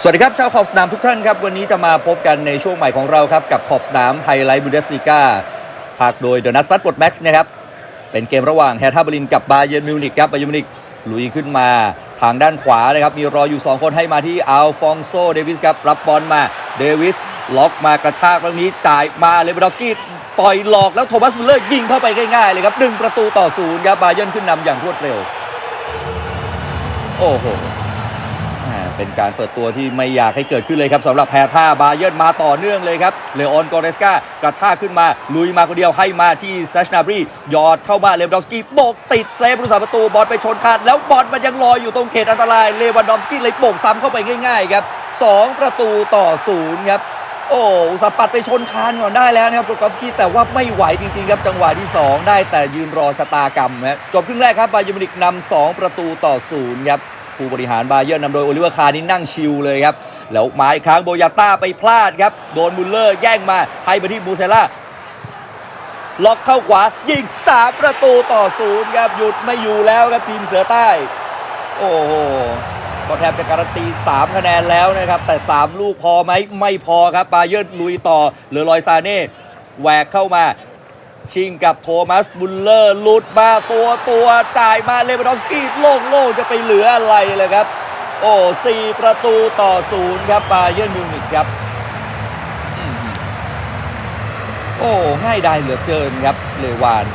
สวัสดีครับ ชาวขอบสนามทุกท่านครับ วันนี้จะมาพบกันในช่วงใหม่ของเราครับ กับขอบสนามไฮไลท์บุนเดสลีกาภาคโดยเดนัสซัตปลดแม็กซ์นะครับ เป็นเกมระหว่างแฮร์ท่าเบอร์ลินกับบาเย r n มิวนิกครับบาเย r n มิวนิกลุยขึ้นมาทางด้านขวานะครับ มีรออยู่ 2 คนให้มาที่อัลฟองโซเดวิสครับ รับบอลมาเดวิสล็อกมากระชากตรงนี้จ่ายมาเลเบรดอฟสกี้ปล่อยหลอกแล้วโทมัสมุลเลอร์ยิงเข้าไปง่ายๆเลยครับหนึ่งประตูต่อศูนย์ครับบาเย r n ขึ้นนำอย่างรวดเร็ว โอ้โห เป็นการเปิดตัวที่ไม่อยากให้เกิดขึ้นเลยครับสำหรับแพท่าบาเยิร์นมาต่อเนื่องเลยครับเลออนกอเรสกากระชากขึ้นมาลุยมาคนเดียวให้มาที่แซชนาบรียอดเข้ามาเลวานดอฟสกี้โบกติดเซฟผู้สาประตูบอลไปชนคานแล้วบอลมันยังลอยอยู่ตรงเขตอันตรายเลวันดอฟสกี้เลยโบกซ้ำเข้าไปง่ายๆครับ2ประตูต่อศูนย์ครับโอ้อุสปัดไปชนคานก่อนได้แล้วนะครับโปรกอฟสกี้แต่ว่าไม่ไหวจริงๆครับจังหวะที่ 2 ได้แต่ยืนรอชะตากรรมนะจบครึ่งแรกครับบาเยอร์มิวนิกนำ2ประตูต่อศูนย์ครับ ผู้บริหารบาเยิร์นนำโดยโอลิเวอร์คาร์นี่นั่งชิลเลยครับ แล้วมาอีกครั้งโบยาต้าไปพลาดครับ โดนมุลเลอร์แย่งมาให้ไปที่บูเซล่าล็อกเข้าขวายิง 3 ประตูต่อศูนย์ครับ หยุดไม่อยู่แล้วครับทีมเสือใต้ โอ้โหก็แทบจะการันตี 3 คะแนนแล้วนะครับ แต่ 3 ลูกพอไหมไม่พอครับบาเยิร์ลุยต่อเหลือลอยซาเน่แหวกเข้ามา ชิงกับโทมัสบุลเลอร์ลุดมาตัวตัวจ่ายมาเลวานดอฟสกี้โล่งโล่งจะไปเหลืออะไรเลยครับ โอ้สี่ประตูต่อศูนย์ครับบาเยิร์นมิวนิกครับโอ้ง่ายได้เหลือเกินครับเลวาน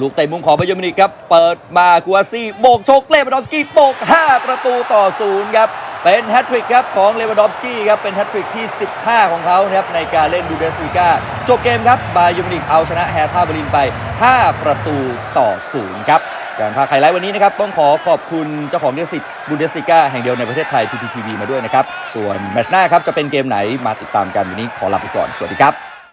ลูกเตะมุมของบาเยิร์นมิวนิกครับ เปิดมากัวซี่โบกชกเลวานดอฟสกี้โบก5ประตูต่อศูนย์ครับ เป็นแฮตทริกครับของเลวานดอฟสกี้ครับเป็นแฮตทริกที่ 15 ของเขานะครับในการเล่นบูเดสติก้าจบเกมครับบาเยิร์นมินิกเอาชนะแฮร์ท่าเบอร์ลินไป 5 ประตูต่อศูนย์ครับการพาไฮไลท์วันนี้นะครับ ต้องขอขอบคุณเจ้าของเดสิตบูเดสติก้าแห่งเดียวในประเทศไทย PPTV มาด้วยนะครับ ส่วนแมชหน้าครับ จะเป็นเกมไหนมาติดตามกันวันนี้ขอลาไปก่อน สวัสดีครับ